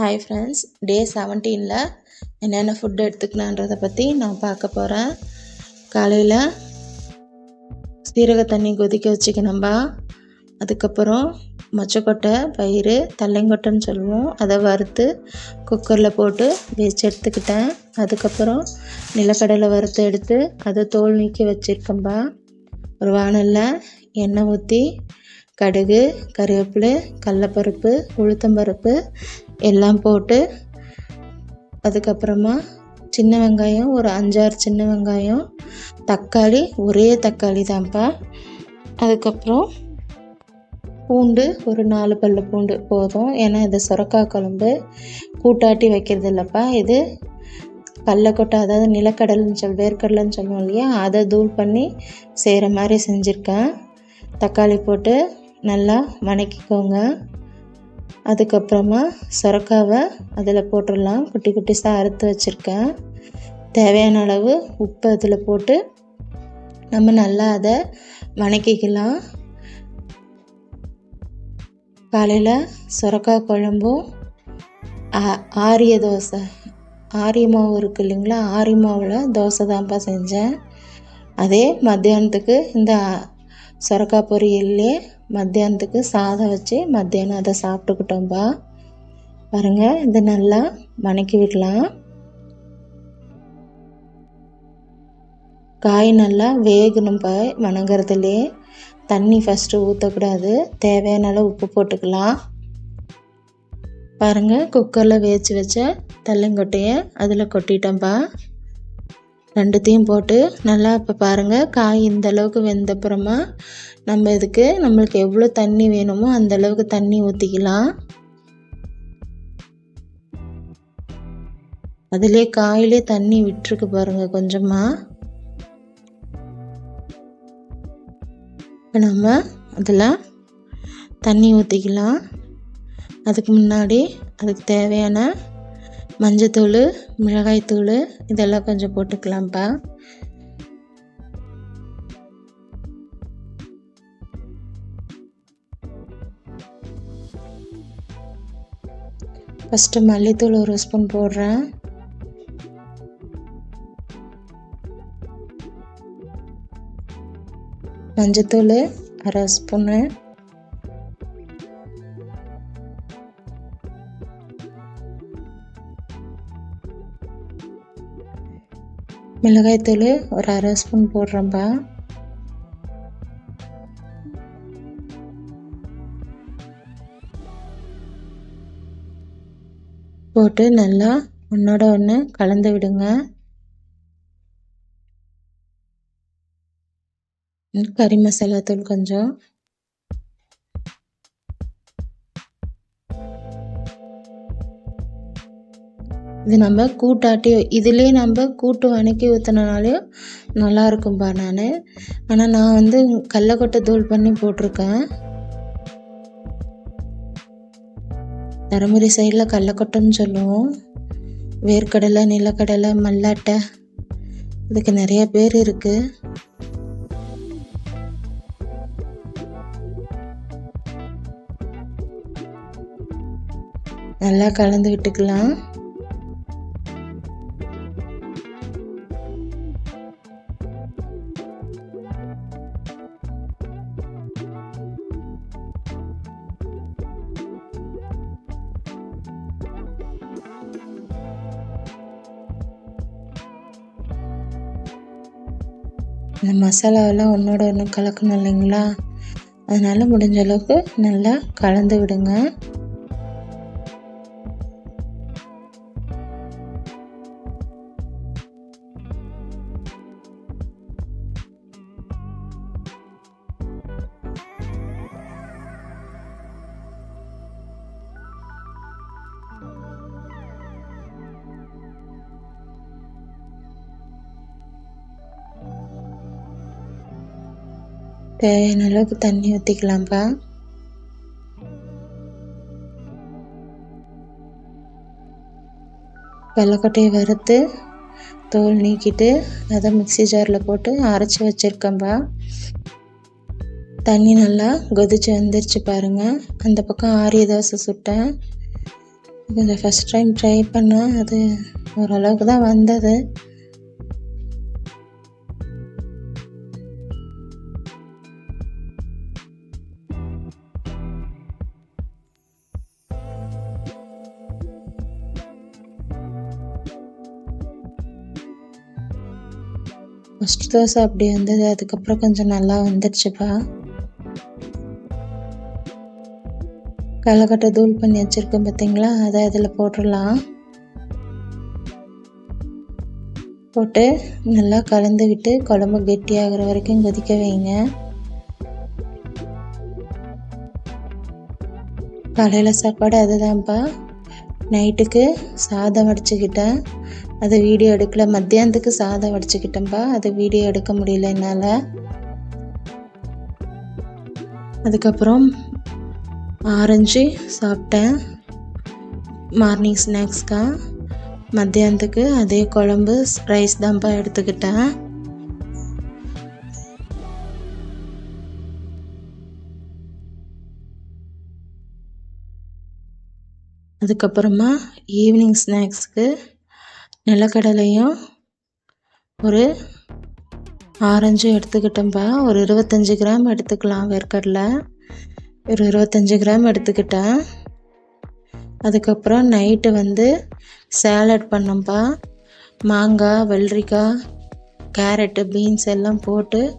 Hi friends டே செவன்டீனில் என்னென்ன food எடுத்துக்கலான்றதை பற்றி நான் பார்க்க போகிறேன் காலையில் சீரக தண்ணி கொதிக்க வச்சுக்கணும்பா அதுக்கப்புறம் மொச்சக்கொட்டை பயிறு தள்ளைங்கொட்டைன்னு சொல்லுவோம். அதை வறுத்து குக்கரில் போட்டு வேச்சு எடுத்துக்கிட்டேன். அதுக்கப்புறம் நிலக்கடலை வறுத்து எடுத்து அதை தோல் நீக்கி வச்சுருக்கேன்பா ஒரு வானலில் எண்ணெய் ஊற்றி கடுகு கருவேப்பிலை கடலப்பருப்பு உளுத்தம்பருப்பு எல்லாம் போட்டு அதுக்கப்புறமா சின்ன வெங்காயம் ஒரு அஞ்சாறு சின்ன வெங்காயம் தக்காளி ஒரே தக்காளி தான்ப்பா. அதுக்கப்புறம் பூண்டு ஒரு நாலு பல்லு பூண்டு போதும். ஏன்னா இது சுரக்காய் குழம்பு. கூட்டாட்டி வைக்கிறது இல்லைப்பா இது கடலக்கொட்டை அதாவது நிலக்கடலைன்னு சொல் வேர்க்கடலைன்னு சொல்லுவோம் இல்லையா? அதை தூள் பண்ணி செய்கிற மாதிரி செஞ்சுருக்கேன். தக்காளி போட்டு நல்லா வணக்கிக்கோங்க. அதுக்கப்புறமா சுரக்காவை அதில் போட்டுடலாம். குட்டி குட்டிஸாக அறுத்து வச்சுருக்கேன். தேவையான அளவு உப்பு அதில் போட்டு நம்ம நல்லா அதை வணக்கிக்கலாம். காலையில் சுரக்காய் குழம்பும் ஆரிய தோசை ஆரிய மாவு இருக்குது இல்லைங்களா? ஆரிய மாவில் தோசை தான்ப்பா செஞ்சேன். அதே மத்தியானத்துக்கு இந்த சுரக்கா பொரியல்லே மத்தியானத்துக்கு சாதம் வச்சு மத்தியானம் அதை சாப்பிட்டுக்கிட்டோம்பா. பாருங்கள் இதை நல்லா வணக்கி விடலாம் காய் நல்லா வேகணும்ப்பா வணங்குறதுலே. தண்ணி ஃபஸ்ட்டு ஊற்றக்கூடாது தேவையான அளவு உப்பு போட்டுக்கலாம். பாருங்கள் குக்கரில் வேச்சு வச்ச தள்ளங்கொட்டையை அதில் கொட்டிட்டேன்ப்பா ரெண்டுத்தையும் போட்டு நல்லா இப்போ பாருங்கள் காய் இந்த அளவுக்கு வெந்தப்புறமா நம்ம இதுக்கு நம்மளுக்கு எவ்வளோ தண்ணி வேணுமோ அந்த அளவுக்கு தண்ணி ஊற்றிக்கலாம் அதிலே காயிலே தண்ணி விட்டுருக்கு பாருங்கள் கொஞ்சமாக இப்போ நம்ம அதில் தண்ணி ஊற்றிக்கலாம் அதுக்கு முன்னாடி அதுக்கு தேவையான மஞ்சத்தூள் மிளகாய்த்தூள் இதெல்லாம் கொஞ்சம் போட்டுக்கலாம்ப்பா. ஃபஸ்ட்டு மல்லித்தூள் ஒரு ஸ்பூன் போடுறேன். மஞ்சத்தூள் அரை ஸ்பூனு. மிளகாய்த்தூள் ஒரு அரை ஸ்பூன் போடுறேன்ப்பா போட்டு நல்லா ஒன்றோட ஒன்று கலந்து விடுங்க. கறி மசாலா தூள் கொஞ்சம். இது நம்ம கூட்டாட்டி இதுலேயே நம்ம கூட்டு வணக்கி ஊற்றினாலே நல்லாயிருக்கும்பா நான். ஆனால் நான் வந்து கடலக்கொட்டை தூள் பண்ணி போட்டிருக்கேன். தருமபுரி சைடில் கடலக்கொட்டைன்னு சொல்லுவோம். வேர்க்கடலை நிலக்கடலை மல்லாட்டை இதுக்கு நிறைய பேர் இருக்குது நல்லா கலந்து விட்டுக்கலாம். இந்த மசாலாவெல்லாம் ஒன்றோட ஒன்று கலக்கணும் இல்லைங்களா? அதனால் முடிஞ்ச அளவுக்கு நல்லா கலந்து விடுங்க. தேவையான அளவுக்கு தண்ணி ஊற்றிக்கலாம்ப்பா வெள்ளக்கொட்டையை வறுத்து தோல் நீக்கிட்டு அதை மிக்சி ஜாரில் போட்டு அரைச்சி வச்சுருக்கேன்ப்பா தண்ணி நல்லா கொதிச்சு வந்துருச்சு பாருங்கள் அந்த பக்கம் ஆரிய தோசை சுட்டேன். கொஞ்சம் ஃபஸ்ட் டைம் ட்ரை பண்ணேன். அது ஓரளவுக்கு தான் வந்தது. ஃபஸ்ட்டு தோசை அப்படி வந்தது அதுக்கப்புறம் கொஞ்சம் நல்லா வந்துடுச்சுப்பா. களைக்கட்டை தூள் பண்ணி வச்சுருக்கேன் பார்த்தீங்களா அதை இதில் போட்டுடலாம். போட்டு நல்லா கலந்து விட்டு குழம்பு கெட்டியாகிற வரைக்கும் கொதிக்க வைங்க. காலையில் சாப்பாடு அதுதான்ப்பா. நைட்டுக்கு சாதம் வடிச்சுக்கிட்டேன். அது வீடியோ எடுக்கல. மத்தியானத்துக்கு சாதம் வடிச்சுக்கிட்டேன்ப்பா அது வீடியோ எடுக்க முடியல என்னால். அதுக்கப்புறம் ஆரஞ்சு சாப்பிட்டேன். மார்னிங் ஸ்நாக்ஸ்க்காக மத்தியானத்துக்கு அதே குழம்பு ரைஸ் தான்ப்பா எடுத்துக்கிட்டேன். அதுக்கப்புறமா ஈவினிங் ஸ்நாக்ஸுக்கு நிலக்கடலையும் ஒரு ஆரஞ்சும் எடுத்துக்கிட்டேன்ப்பா ஒரு இருபத்தஞ்சி கிராம் எடுத்துக்கலாம் வேர்க்கடலை. ஒரு இருபத்தஞ்சி கிராம் எடுத்துக்கிட்டேன். அதுக்கப்புறம் நைட்டு வந்து சேலட் பண்ணோம்ப்பா மாங்காய் வெள்ளரிக்காய் கேரட்டு பீன்ஸ் எல்லாம் போட்டு